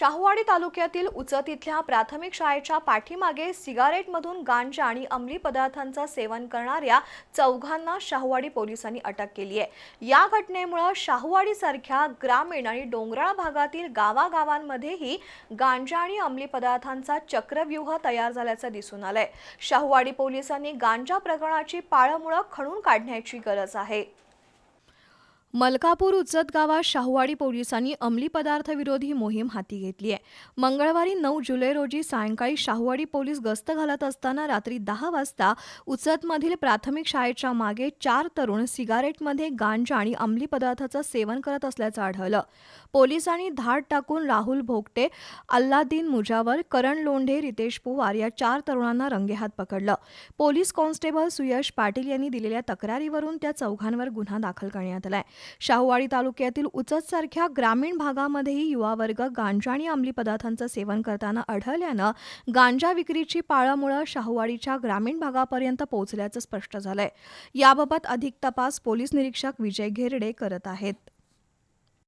शाहूवाडी तालुक्यातील उचत इथल्या प्राथमिक शाळेच्या पाठीमागे सिगारेटमधून गांजा आणि अंमली पदार्थांचं सेवन करणाऱ्या चौघांना शाहूवाडी पोलिसांनी अटक केली आहे. या घटनेमुळे शाहूवाडी सारख्या ग्रामीण आणि डोंगराळ भागातील गावागावांमध्येही गांजा आणि अंमली पदार्थांचा चक्रव्यूह तयार झाल्याचं दिसून आलंय. शाहूवाडी पोलिसांनी गांजा प्रकरणाची पाळमुळं खणून काढण्याची गरज आहे. मलकापूर उचत गावात शाहूवाडी पोलिसांनी अंमली पदार्थ विरोधी मोहीम हाती घेतली आहे. मंगळवारी नऊ जुलै रोजी सायंकाळी शाहूवाडी पोलीस गस्त घालत असताना रात्री दहा वाजता उचतमधील प्राथमिक शाळेच्या मागे चार तरुण सिगारेटमध्ये गांजा आणि अंमली पदार्थाचं सेवन करत असल्याचं आढळलं. पोलिसांनी धाड टाकून राहुल भोगटे अल्लादीन मुजावर करण लोंढे रितेश पवार या चार तरुणांना रंगेहात पकडलं. पोलीस कॉन्स्टेबल सुयश पाटील यांनी दिलेल्या तक्रारीवरून त्या चौघांवर गुन्हा दाखल करण्यात आलाय. शाहूवाडी तालुक्यातील उचत सारख्या ग्रामीण भागामध्येही युवा वर्ग गांजा आणि अंमली पदार्थांचं सेवन करताना आढळल्यानं गांजा विक्रीची पाळंमुळं शाहूवाडीच्या ग्रामीण भागापर्यंत पोहोचल्याचं स्पष्ट झालंय. याबाबत अधिक तपास पोलीस निरीक्षक विजय घेरडे करत आहेत.